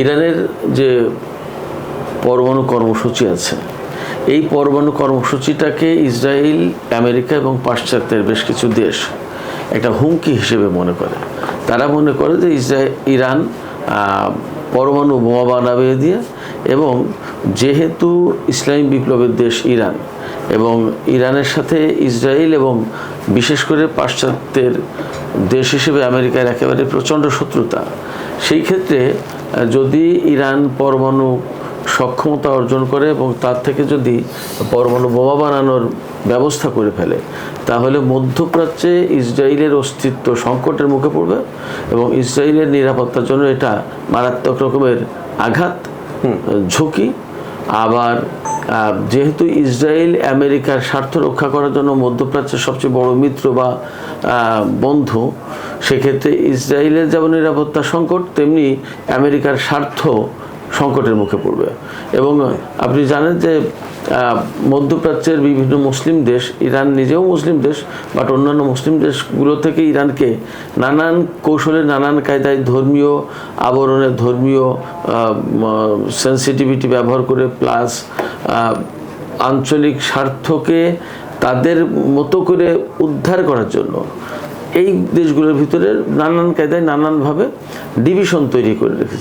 ইরানের যে পরমাণু কর্মসূচি আছে, এই পরমাণু কর্মসূচিটাকে ইসরায়েল, আমেরিকা এবং পাশ্চাত্যের বেশ কিছু দেশ একটা হুমকি হিসেবে মনে করে। তারা মনে করে যে ইসরায়েল ইরান পরমাণু বোমা বানাবে দিয়ে এবং যেহেতু ইসলামী বিপ্লবের দেশ ইরান এবং ইরানের সাথে ইসরায়েল এবং বিশেষ করে পাশ্চাত্যের দেশ হিসেবে আমেরিকার একেবারে প্রচণ্ড শত্রুতা, সেই ক্ষেত্রে যদি ইরান পরমাণু সক্ষমতা অর্জন করে এবং তার থেকে যদি পরমাণু বোমা বানানোর ব্যবস্থা করে ফেলে, তাহলে মধ্যপ্রাচ্যে ইসরায়েলের অস্তিত্ব সংকটের মুখে পড়বে এবং ইসরায়েলের নিরাপত্তার জন্য এটা মারাত্মক রকমের আঘাত ঝুঁকি, আবার যেহেতু ইসরায়েল আমেরিকার স্বার্থ রক্ষা করার জন্য মধ্যপ্রাচ্যের সবচেয়ে বড় মিত্র বা বন্ধু, সেক্ষেত্রে ইসরায়েলের যেমন নিরাপত্তা সংকট, তেমনি আমেরিকার স্বার্থ সংকটের মুখে পড়বে। এবং আপনি জানেন যে মধ্যপ্রাচ্যের বিভিন্ন মুসলিম দেশ, ইরান নিজেও মুসলিম দেশ, বাট অন্যান্য মুসলিম দেশগুলো থেকে ইরানকে নানান কৌশলে, নানান কায়দায় ধর্মীয় আবরণে, ধর্মীয় সেন্সিটিভিটি ব্যবহার করে প্লাস আঞ্চলিক স্বার্থকে তাদের মতো করে উদ্ধার করার জন্য এই দেশগুলোর ভিতরে নানান কায়দায় নানানভাবে ডিভিশন তৈরি করে রেখেছে।